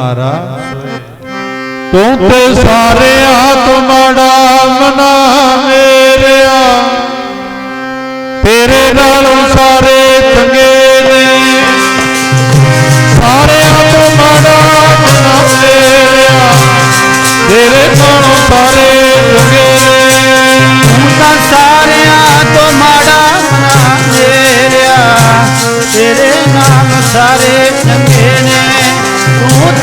ਮਾਰਾ ਤੂੰ ਤੇ ਸਾਰਿਆਂ ਤੋਂ ਮਾੜਾ ਮਨਾ ਮੇਰਿਆ। ਤੇਰੇ ਨਾਲੋਂ ਸਾਰੇ ਚੰਗੇ ਨੇ। ਸਾਰਿਆਂ ਤੋਂ ਮਾੜਾ ਮਨਾ ਮੇਰਿਆ। ਤੇਰੇ ਨਾਲੋਂ ਸਾਰੇ ਚੰਗੇ ਨੇ। ਤੂੰ ਤਾਂ ਸਾਰਿਆਂ ਤੋਂ ਮਾੜਾ ਮਨਾ ਮੇਰਿਆ। ਤੇਰੇ ਨਾਮ ਸਾਰੇ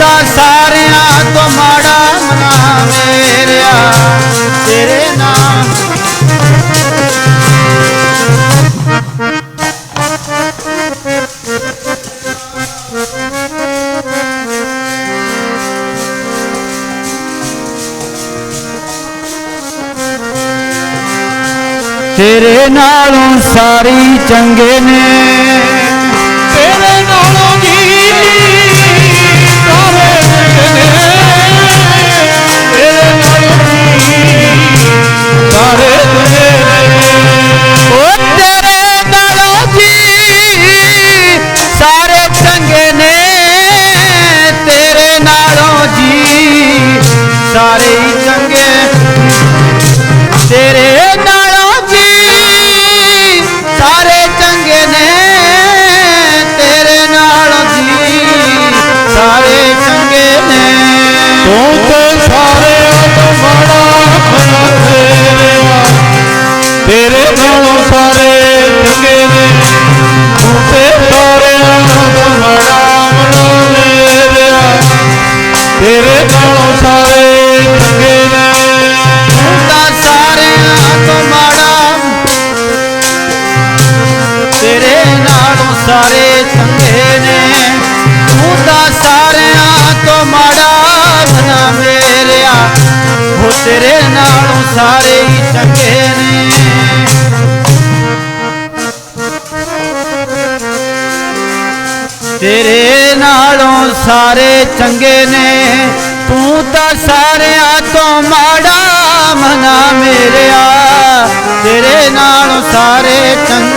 ਤੂੰ ਸਾਰਿਆਂ ਤੋਂ ਮਾੜਾ ਮਨਾ ਮੇਰਿਆ ਤੇਰੇ ਨਾਮ। ਤੇਰੇ ਨਾਲੋਂ ਸਾਰੀ ਚੰਗੇ ਨੇ। ਸਾਰੇ ਸਾਰੇ ਚੰਗੇ ਨੇ। ਤੂੰ ਤਾਂ ਸਾਰਿਆਂ ਤੋਂ ਮਾੜਾ ਬਣਾ ਮੇਰਿਆ। ਹੋ ਤੇਰੇ ਨਾਲੋਂ ਸਾਰੇ ਹੀ ਚੰਗੇ ਨੇ। ਤੇਰੇ ਨਾਲੋਂ ਸਾਰੇ ਚੰਗੇ ਨੇ। ਤੂੰ ਤਾਂ ਸਾਰਿਆਂ ਤੋਂ ਮਾੜਾ ਮਨਾ ਮੇਰਿਆ। ਤੇਰੇ ਨਾਲੋਂ ਸਾਰੇ ਚੰਗੇ